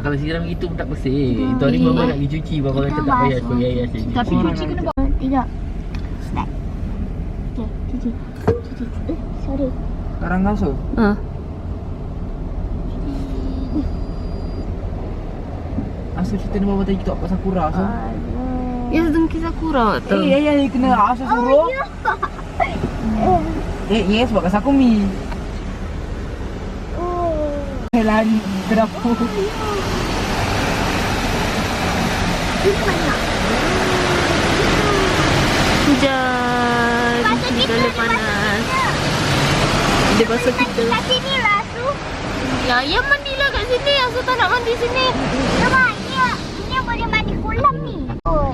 kalau siram gitu pun tak bersih. Hmm. Itu hari Eh, mama nak pergi cuci kata Kita tak payah basuh. sebagai ayah sini. Tapi cuci kena bawa. Tidak. Start. Cuci. Cuci. Eh, sorry. Sekarang basuh. Ha. Asal cerita ni mama tadi TikTok pasal Sakura so. Ya dengki sakura tu. Eh, ayah ni kena asal suruh. Eh, yes, buat kasar kumi. Oh. Eh, lari ke Ini banyak. Hujan. Basuh kita ni panas. Dia basuh kita. Kat sini lah, Su. Ya, ya mandilah kat sini. Aku tak nak mandi sini. Coba, ni, ni yang boleh mandi kolam ni. Oh.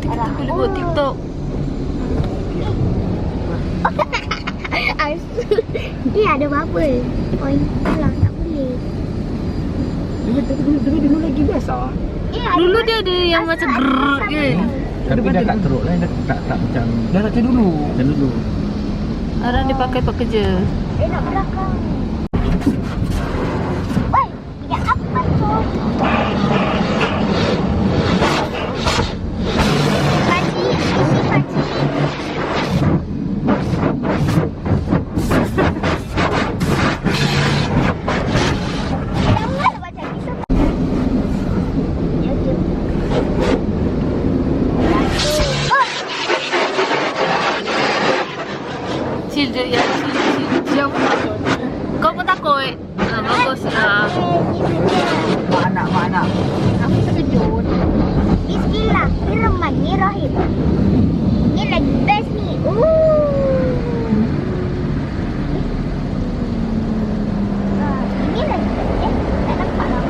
Kita boleh buat TikTok. Ni ada bubble. Point pulang. Dulu, dulu, dulu, dulu lagi biasa. Eh, Dulu dia ada yang macam bubble. kan. Tapi dah tak teruk lah, dah tak tak macam Dah tak macam dulu. macam dulu. Sekarang dia pakai pak kerja. Eh, nak belakang. Oi, ingat apa tu? Chill je ya. Chill. Diam. Kau pun takut. Ha, bagus lah. Mak anak, mak anak. Aku terkejut. Ni lagi best ni. Ooh. Ah, Ini lagi best. Eh, tak nampak lah.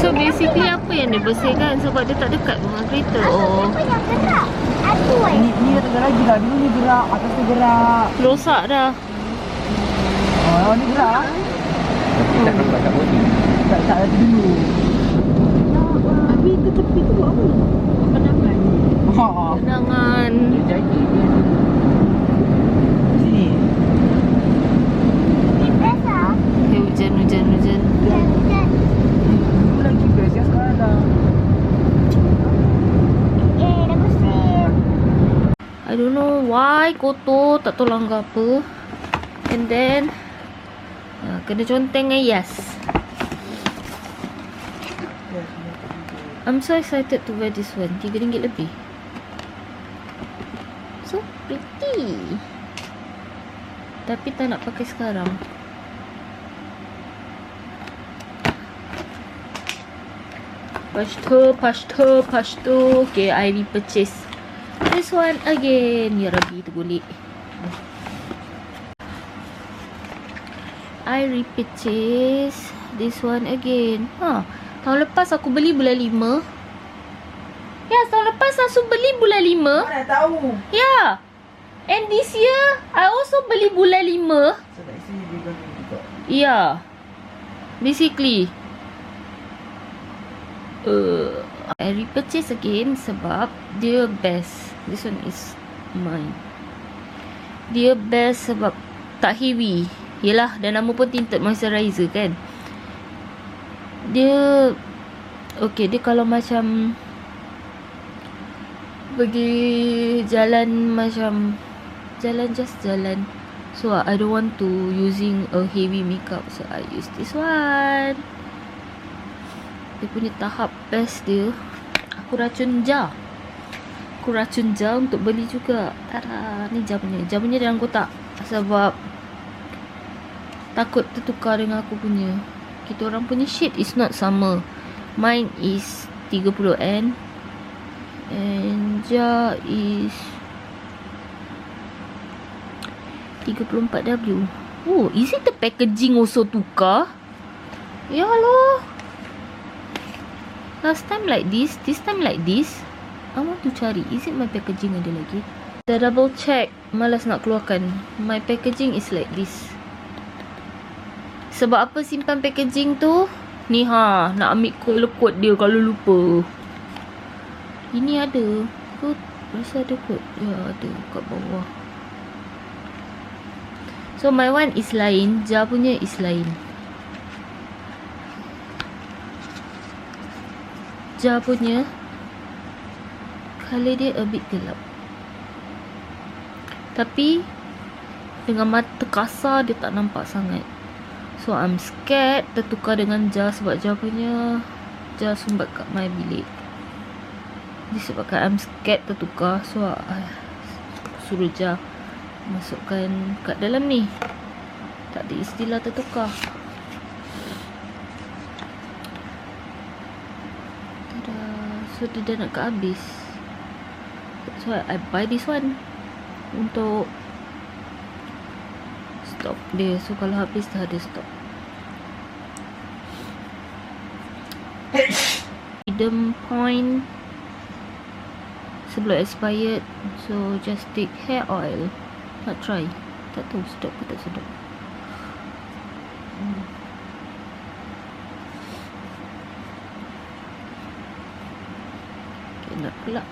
So basically apa yang dia bersihkan sebab dia tak dekat dengan kereta. Oh. Aku eh. Ni, ni dah tak lagi dah. Dulu ni gerak, atas tu gerak. Rosak dah. Oh, ni gerak. Tapi tak nampak kat body. Tak, tak lagi dulu. Tapi itu tepi tu apa? Kenapa? Ha, Kenangan. Dia jadi dia. sini. Best lah. Eh, hujan, hujan, hujan. Dan, dan. Dulu lagi best ya sekarang dah. Eh, dah bersih. I don't why kotor tak tahu langgar apa. And then uh, kena conteng dengan Yas. I'm so excited to wear this one. RM3 lebih. So pretty. Tapi tak nak pakai sekarang. Pastu, pastu, pastu. Okay, I repurchase this one again. Ya Rabbi, tergulik. I repurchase this one again. Ha, tahun lepas aku beli bulan 5. Ya, tahun lepas aku beli bulan 5. Mana tahu. Ya. And this year, I also beli bulan 5. Saya tak isi dia ganggu TikTok. Yeah. Basically. Uh, I repurchase again sebab dia best. This one is mine. Dia best sebab tak heavy. Yelah, dan nama pun tinted moisturizer kan. Dia Okay, dia kalau macam pergi jalan macam jalan just jalan So I don't want to using a heavy makeup So I use this one Dia punya tahap best dia Aku racun jar. Aku racun jar untuk beli juga. Tada Ni jamnya Jamnya dalam kotak. Sebab Takut tertukar dengan aku punya. Kita orang punya shade is not sama. Mine is 30N And jar is 34W. Oh, is it the packaging also tukar? Ya Allah. Last time like this, this time like this. I want to cari. Is it my packaging ada lagi? Dah double check. Malas nak keluarkan. My packaging is like this. Sebab apa simpan packaging tu? Ni ha, nak ambil code kod dia kalau lupa. Ini ada. Kod, rasa ada kod. Ya, ada kat bawah. So my one is lain, Jar punya is lain. Jar punya colour dia a bit gelap. Tapi dengan mata kasar dia tak nampak sangat. So I'm scared tertukar dengan jar sebab jar punya jar sumbat kat my bilik. Disebabkan I'm scared tertukar so I suruh jar masukkan kat dalam ni. Tak ada istilah tertukar. Tada. So dia dah nak habis. That's why I buy this one. Untuk Stop dia. So kalau habis dah ada stop. Freedom point sebelum expired so just take hair oil nak try tak tahu sedap ke tak sedap Hmm. Nak pula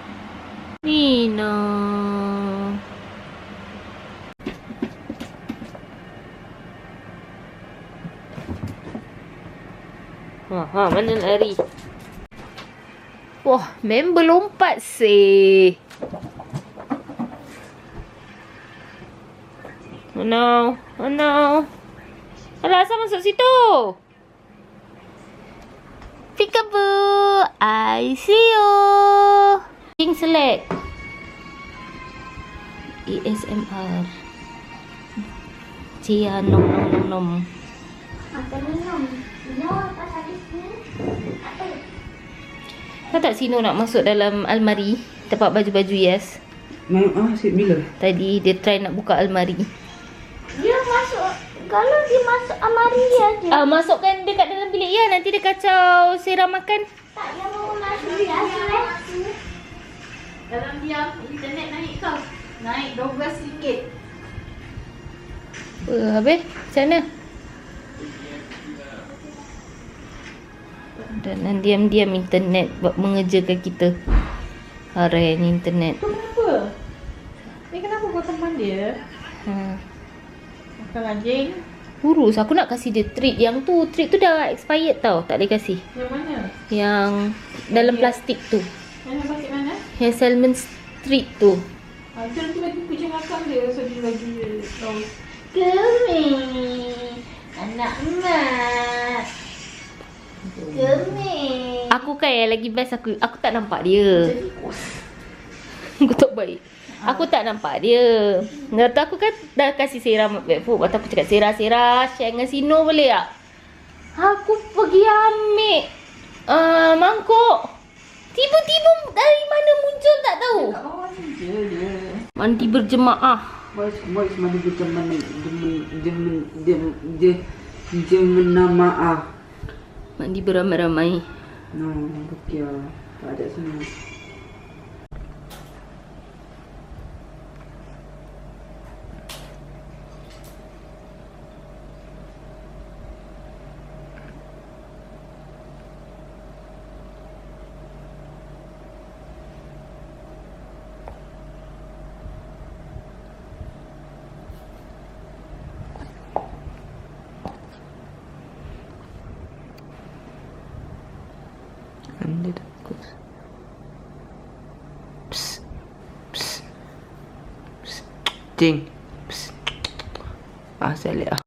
Nina Ha, ha, mana nak lari? Wah, member lompat seh. Oh no. Oh no. Alah, asal masuk situ? Peekaboo. I see you. King select. ASMR. Cia nom nom nom nom. Makan minum. Minum apa habis ni? Apa? Kau tak Sino nak masuk dalam almari tempat baju-baju yes. Ah, bila? Tadi dia try nak buka almari. Dia masuk. Kalau dia masuk amari dia je. Ah masukkan dekat dalam bilik ya nanti dia kacau Sera makan. Tak, dia mau masuk dia. eh. Dalam diam, internet naik kau. Naik RM12. Uh, habis macam mana? Dan dan diam-diam internet buat mengerjakan kita. Haren internet. Kenapa? Ni kenapa kau teman dia? Ha. Makan anjing. Urus aku nak kasih dia treat yang tu. Treat tu dah expired tau. Tak boleh kasih. Yang mana? Yang dalam plastik tu. Yang pakai mana? Yang salmon street tu. Ha, tu nanti bagi kucing akak dia. So dia bagi dia. Kemi. Anak mak. Kemi. Aku kan yang lagi best aku aku tak nampak dia. aku tak baik. Aku tak nampak dia. Lepas tu aku kan dah kasih seram back food. Lepas tu aku cakap Sera-Sera share dengan Sino boleh tak? Aku pergi ambil uh, mangkuk. Tiba-tiba dari mana muncul tak tahu. Kat bawah ni je dia. Mandi berjemaah. Boys, boys mana dia macam mana dia men- dia men- dia dia dia menama ah. Mandi beramai-ramai. No, Rukia. Tak ada semua. a little closer. Psst, psst, psst, ding. Psst. Psst.